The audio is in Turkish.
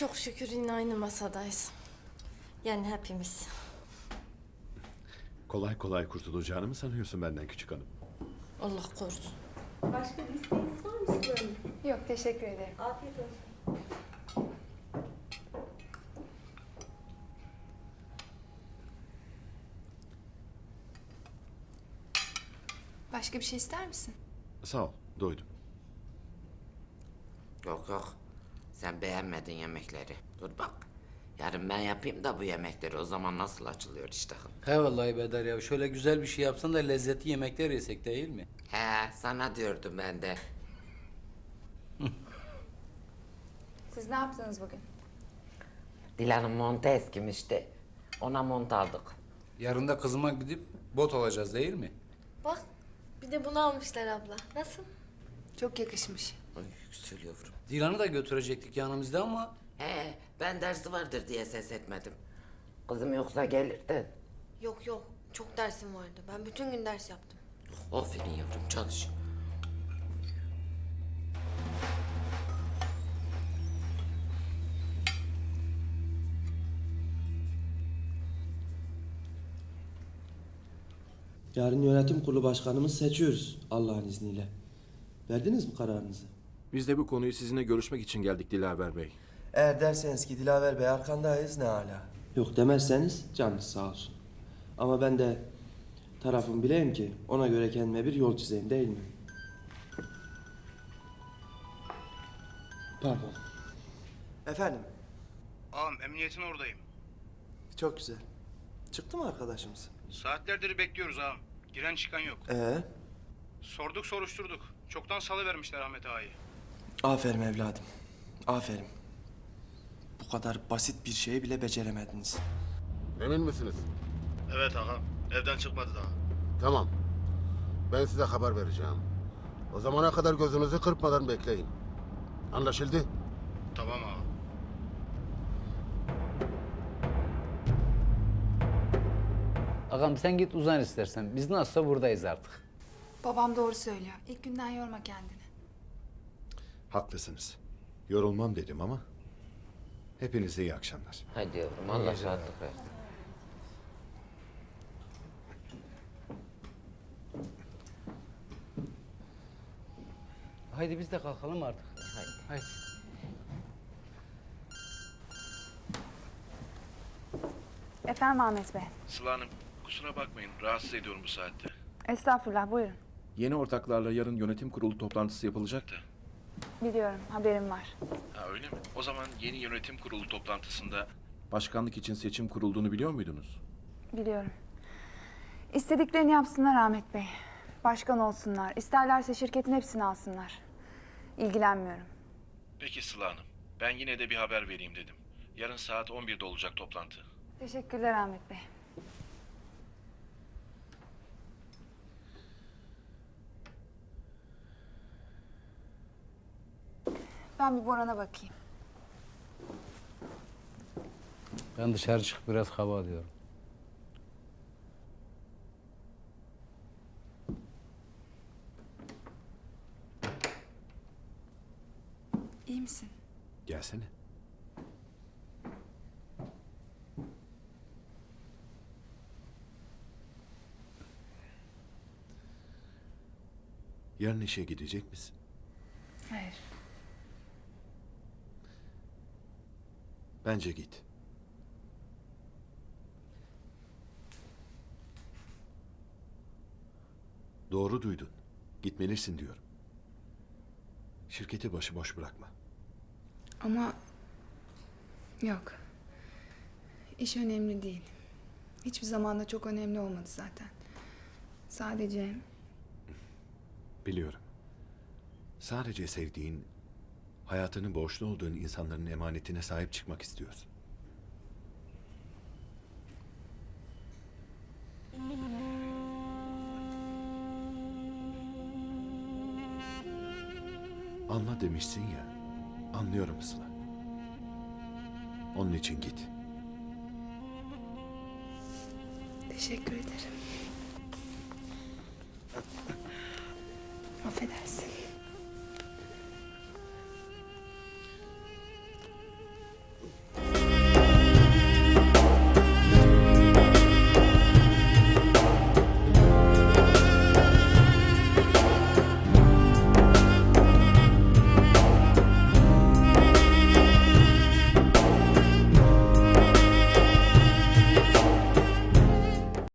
Çok şükür yine aynı masadayız. Yani hepimiz. Kolay kolay kurtulacağını mı sanıyorsun benden küçük hanım? Allah korusun. Başka bir isteğiniz var mı Hanım? Yok teşekkür ederim. Afiyet olsun. Başka bir şey ister misin? Sağ ol, doydum. Yok yok. Sen beğenmedin yemekleri. Dur bak. Yarın ben yapayım da bu yemekleri o zaman nasıl açılıyor iştahın. He vallahi Bedar ya. Şöyle güzel bir şey yapsan da lezzetli yemekler yesek değil mi? He sana diyordum ben de. Siz ne yaptınız bugün? Dilan'ın montu eskimişti. Ona mont aldık. Yarın da kızıma gidip bot alacağız değil mi? Bak bir de bunu almışlar abla. Nasıl? Çok yakışmış. Ay güzel yavrum. Dilan'ı da götürecektik yanımızda ama He ben dersi vardır diye ses etmedim. Kızım yoksa gelirdi. Yok yok. Çok dersim vardı. Ben bütün gün ders yaptım. Aferin yavrum çalış. Yarın yönetim kurulu başkanımızı seçiyoruz Allah'ın izniyle. Verdiniz mi kararınızı? Biz de bu konuyu sizinle görüşmek için geldik Dilaver Bey. Eğer derseniz ki Dilaver Bey arkandayız ne hala. Yok demezseniz canınız sağ olsun. Ama ben de tarafım bileyim ki ona göre kendime bir yol çizeyim değil mi? Pardon. Efendim, Ağam emniyetin oradayım. çok güzel. Çıktı mı arkadaşımız? Saatlerdir bekliyoruz ağam. Giren çıkan yok. Ee, Sorduk soruşturduk. Çoktan salıvermişler Ahmet ağayı. aferin evladım. Aferin. Bu kadar basit bir şeyi bile beceremediniz. Emin misiniz? Evet ağam. Evden çıkmadı daha. Tamam. Ben size haber vereceğim. O zamana kadar gözünüzü kırpmadan bekleyin. Anlaşıldı? Tamam ağam. ağam sen git uzan istersen. Biz nasılsa buradayız artık. Babam doğru söylüyor. İlk günden yorma kendini. Haklısınız. Yorulmam dedim ama. Hepinize iyi akşamlar. Hadi yavrum Allah rahatlık versin. Haydi biz de kalkalım artık. Haydi. Haydi. Efendim Ahmet Bey. Sıla Hanım kusura bakmayın rahatsız ediyorum bu saatte. Estağfurullah buyurun. Yeni ortaklarla yarın yönetim kurulu toplantısı yapılacak da. Biliyorum haberim var. Ha öyle mi? O zaman yeni yönetim kurulu toplantısında Başkanlık için seçim kurulduğunu biliyor muydunuz? Biliyorum. İstediklerini yapsınlar Ahmet Bey. Başkan olsunlar. İsterlerse şirketin hepsini alsınlar. İlgilenmiyorum. Peki Sıla Hanım. Ben yine de bir haber vereyim dedim. Yarın saat 11'de olacak toplantı. Teşekkürler Ahmet Bey. Ben bir Boran'a bakayım. Ben dışarı çıkıp biraz hava alıyorum. İyi misin? Gelsene. Yarın işe gidecek misin? Hayır. Bence git. Doğru duydun. Gitmelisin diyorum. Şirketi başıboş bırakma. Ama yok. İş önemli değil. Hiçbir zaman da çok önemli olmadı zaten. Sadece Biliyorum. Sadece sevdiğin, hayatını borçlu olduğun insanların emanetine sahip çıkmak istiyorsun. Anla demişsin ya. Anlıyorum Sıla. Onun için git. teşekkür ederim. Affedersin.